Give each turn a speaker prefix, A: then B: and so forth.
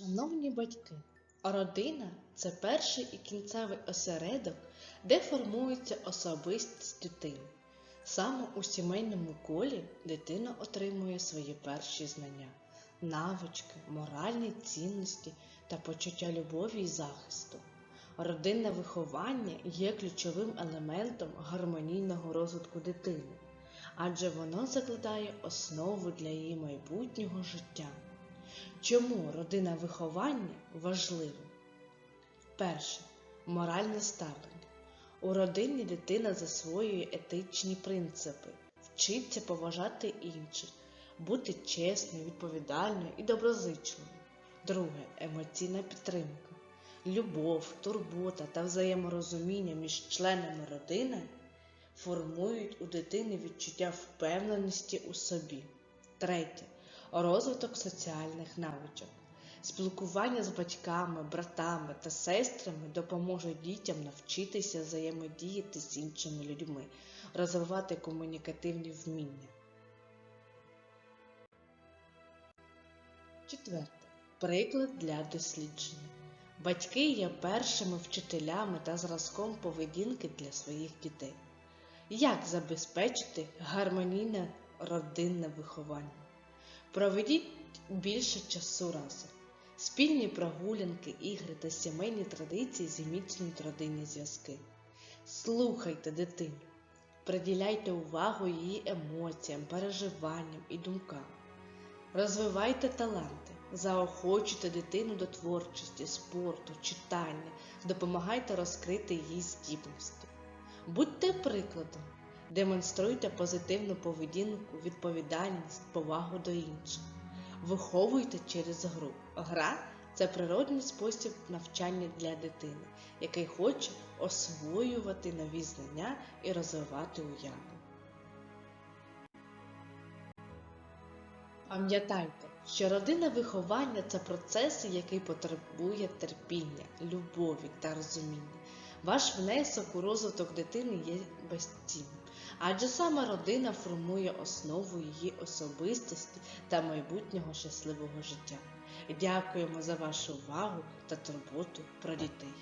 A: Шановні батьки, родина це перший і кінцевий осередок, де формується особистість дитини. Саме у сімейному колі дитина отримує свої перші знання, навички, моральні цінності та почуття любові і захисту. Родинне виховання є ключовим елементом гармонійного розвитку дитини, адже воно закладає основу для її майбутнього життя. Чому родинне виховання важливе? Перше моральне ставлення. У родині дитина засвоює етичні принципи, вчиться поважати інших, бути чесною, відповідальною і доброзичливою. Друге емоційна підтримка. Любов, турбота та взаєморозуміння між членами родини формують у дитини відчуття впевненості у собі. Третє розвиток соціальних навичок. Спілкування з батьками, братами та сестрами допоможе дітям навчитися взаємодіяти з іншими людьми, розвивати комунікативні вміння. Четверте. Приклад для дослідження. Батьки є першими вчителями та зразком поведінки для своїх дітей. Як забезпечити гармонійне родинне виховання? Проведіть більше часу разом. Спільні прогулянки, ігри та сімейні традиції зміцнюють родинні зв'язки. Слухайте дитину, приділяйте увагу її емоціям, переживанням і думкам. Розвивайте таланти, заохочуйте дитину до творчості, спорту, читання, допомагайте розкрити її здібності. Будьте прикладом, демонструйте позитивну поведінку, відповідальність, повагу до інших. Виховуйте через гру. Гра це природний спосіб навчання для дитини, який хоче освоювати нові знання і розвивати уяву. Пам'ятайте, що родинне виховання це процес, який потребує терпіння, любові та розуміння. Ваш внесок у розвиток дитини є безцінним, адже саме родина формує основу її особистості та майбутнього щасливого життя. Дякуємо за вашу увагу та турботу про дітей.